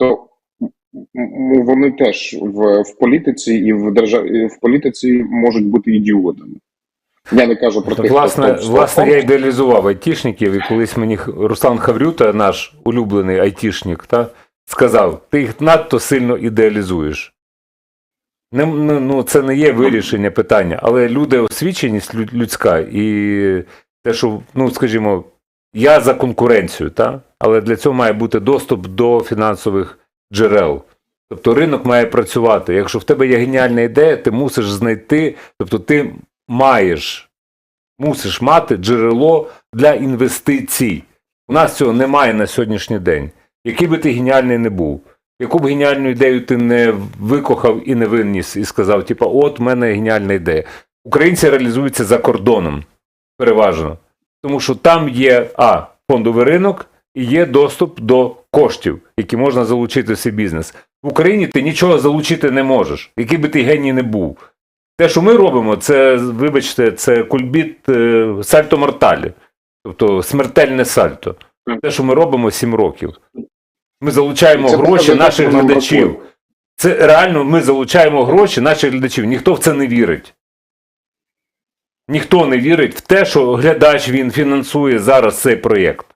то вони теж в, в політиці і в державі в політиці можуть бути ідіотами. Я не кажу про тих, Власне, хто власне, я ідеалізував айтішників, і колись мені Руслан Хаврюта, наш улюблений айтішник, та, сказав: ти їх надто сильно ідеалізуєш. Не, ну, ну, це не є вирішення питання, але люди освіченість людська, і те, що, ну, скажімо, я за конкуренцію, та? Але для цього має бути доступ до фінансових джерел. Тобто ринок має працювати. Якщо в тебе є геніальна ідея, ти мусиш знайти, тобто ти маєш, мусиш мати джерело для інвестицій. У нас цього немає на сьогоднішній день. Який би ти геніальний не був, яку б геніальну ідею ти не викохав і не виніс, і сказав, типа, от в мене геніальна ідея. Українці реалізуються за кордоном, переважно. Тому що там є А, фондовий ринок і є доступ до коштів, які можна залучити в свій бізнес. В Україні ти нічого залучити не можеш, який би ти геній не був. Те, що ми робимо, це, вибачте, це кульбіт е, сальто морталі, тобто смертельне сальто. Те, що ми робимо 7 років. Ми залучаємо Це гроші наших глядачів. Це реально ми залучаємо гроші наших глядачів. Ніхто в це не вірить. Ніхто не вірить в те, що глядач він фінансує зараз цей проєкт.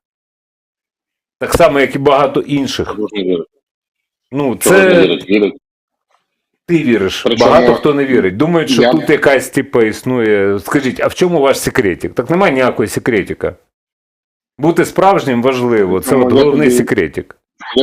Так само, як і багато інших. Ну, це вірить? Вірить. ти віриш. Причому Багато хто не вірить. Думають, що я- тут якась типа існує. Скажіть, а в чому ваш секретик? Так немає ніякого секретика. Бути справжнім важливо. Це Ну, от головний секретик.